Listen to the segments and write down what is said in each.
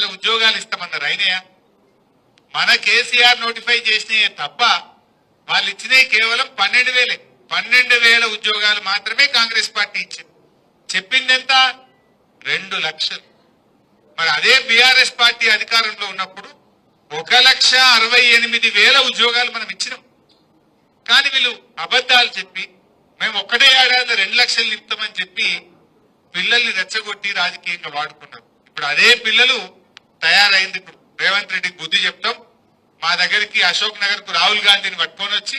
లక్షల ఉద్యోగాలు ఇస్తామన్నారు. అయినాయా? మన కేసీఆర్ నోటిఫై చేసినయే తప్ప వాళ్ళు ఇచ్చినవి కేవలం పన్నెండు వేలే. పన్నెండు వేల ఉద్యోగాలు మాత్రమే కాంగ్రెస్ పార్టీ ఇచ్చింది. చెప్పింది ఎంత రెండు లక్షలు. మరి అదే బీఆర్ఎస్ పార్టీ అధికారంలో ఉన్నప్పుడు ఒక లక్ష అరవై ఎనిమిది వేల ఉద్యోగాలు మనం ఇచ్చినాం. కానీ వీళ్ళు అబద్ధాలు చెప్పి మేము ఒకటే ఏడాది రెండు లక్షలు నింపుతామని చెప్పి పిల్లల్ని రెచ్చగొట్టి రాజకీయంగా వాడుకున్నారు. ఇప్పుడు అదే పిల్లలు తయారైంది. ఇప్పుడు రేవంత్ రెడ్డికి బుద్ధి చెప్తాం. మా దగ్గరికి అశోక్ నగర్కు రాహుల్ గాంధీని పట్టుకొని వచ్చి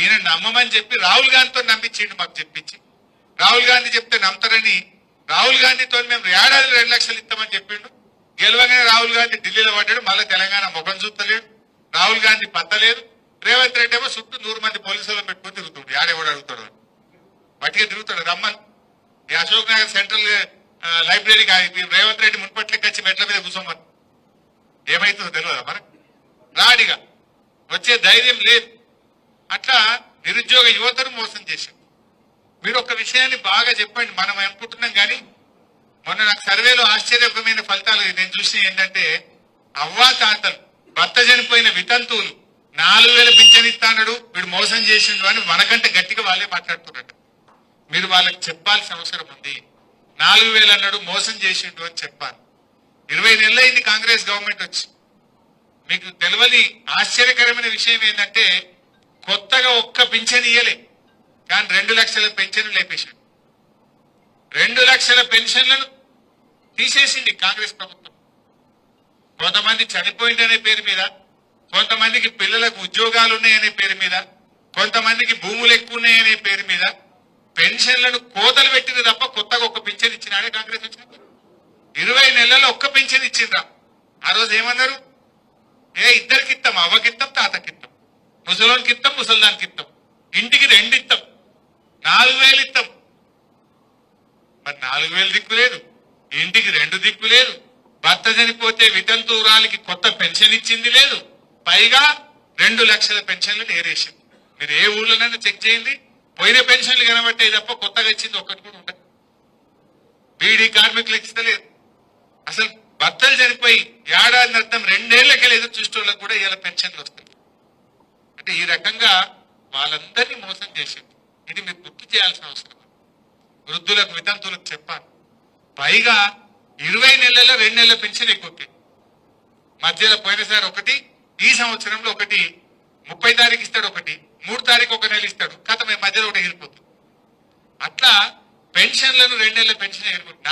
ఈయన నమ్మమని చెప్పి రాహుల్ గాంధీతో నమ్మించిండు మాకు చెప్పించి. రాహుల్ గాంధీ చెప్తే నమ్ముతారని రాహుల్ గాంధీతో మేము ఏడాది రెండు లక్షలు ఇస్తామని చెప్పిండు. గెలవగానే రాహుల్ గాంధీ ఢిల్లీలో పడ్డాడు. మళ్ళీ తెలంగాణ ముఖం చూస్తలేడు. రాహుల్ గాంధీ పత్తలేదు. రేవంత్ రెడ్డి ఏమో చుట్టూ నూరు మంది పోలీసులను పెట్టుకొని తిరుగుతుండు. ఆడేవాడు అడుగుతాడు బట్టిగా తిరుగుతాడు. రమ్మని. ఈ అశోక్ నగర్ సెంట్రల్ లైబ్రరీ లైబ్రరీకి రేవంత్ రెడ్డి మున్పట్లకి వచ్చి మెట్ల మీద కూర్చోమని. ఏమైతుందో తెలియదా మరి రాడిగా వచ్చే ధైర్యం లేదు. అట్లా నిరుద్యోగ యువతను మోసం చేశాం మీరు ఒక విషయాన్ని బాగా చెప్పండి. మనం అనుకుంటున్నాం కానీ మొన్న నాకు సర్వేలో ఆశ్చర్యకరమైన ఫలితాలు నేను చూసిన ఏంటంటే అవ్వా తాతలు భర్త చనిపోయిన వితంతువులు నాలుగు వేల పింఛన్ ఇస్తాడు వీడు మోసం చేసిండు అని మనకంటే గట్టిగా వాళ్ళే మాట్లాడుతున్నట్టు మీరు వాళ్ళకి చెప్పాల్సిన అవసరం ఉంది. నాలుగు వేలు అన్నాడు మోసం చేసిండు అని చెప్పాలి. ఇరవై నెలలైంది కాంగ్రెస్ గవర్నమెంట్ వచ్చి. మీకు తెలియని ఆశ్చర్యకరమైన విషయం ఏంటంటే కొత్తగా ఒక్క పింఛన్ ఇయ్యలే. కానీ రెండు లక్షల పెన్షన్ లేపేశాడు రెండు లక్షల పెన్షన్లను తీసేసింది కాంగ్రెస్ ప్రభుత్వం. కొంతమంది చనిపోయిందనే పేరు మీద కొంతమందికి పిల్లలకు ఉద్యోగాలు ఉన్నాయనే పేరు మీద కొంతమందికి భూములు ఎక్కువ ఉన్నాయనే పేరు మీద పెన్షన్లను కోతలు పెట్టింది తప్ప కొత్తగా ఒక పింఛన్ ఇచ్చినాడే కాంగ్రెస్ వచ్చినప్పుడు. ఇరవై నెలల్లో ఒక్క పెన్షన్ ఇచ్చిండ్రా. ఆ రోజు ఏమన్నారు? ఏ ఇద్దరికి ఇస్తాం అవ్వకిత్తాం తాతకిత్తాం. ముసలోనికి ఇస్తాం ముసల్దానికి ఇస్తాం ఇంటికి రెండు ఇస్తాం నాలుగు వేలు ఇస్తాం మరి నాలుగు వేలు దిక్కు లేదు. ఇంటికి రెండు దిక్కు లేదు. భర్త చనిపోతే వితంతువురాలికి కొత్త పెన్షన్ ఇచ్చింది లేదు. పైగా రెండు లక్షల పెన్షన్లు నేరేసింది. మీరు ఏ ఊర్లోనైనా చెక్ చేయండి. పోయిన పెన్షన్లు కనబట్టే తప్ప కొత్తగా ఇచ్చింది ఒక్కటి కూడా ఉండదు. బీడీ కార్మికులు ఇస్తలేదు. అసలు భర్తలు చనిపోయి ఏడాది అర్థం రెండేళ్ళకి ఎదురు చూసేటోళ్ళకి కూడా ఇలా పెన్షన్లు వస్తాయి. అంటే ఈ రకంగా వాళ్ళందరినీ మోసం చేసింది. ఇది మీరు గుర్తు చేయాల్సిన అవసరం. వృద్ధులకు వితంతులకు చెప్పాలి. పైగా ఇరవై నెలల్లో రెండు నెలల పెన్షన్ ఎక్కువ మధ్యలో పోయినసారి ఒకటి ఈ సంవత్సరంలో ఒకటి ముప్పై తారీఖు ఇస్తాడు ఒకటి మూడు తారీఖు ఒక నెల ఇస్తాడు. కథ మధ్యలో ఒకటి ఎగిరిపోతుంది అట్లా పెన్షన్లను రెండు నెలల పెన్షన్ ఎగిరిపోతుంది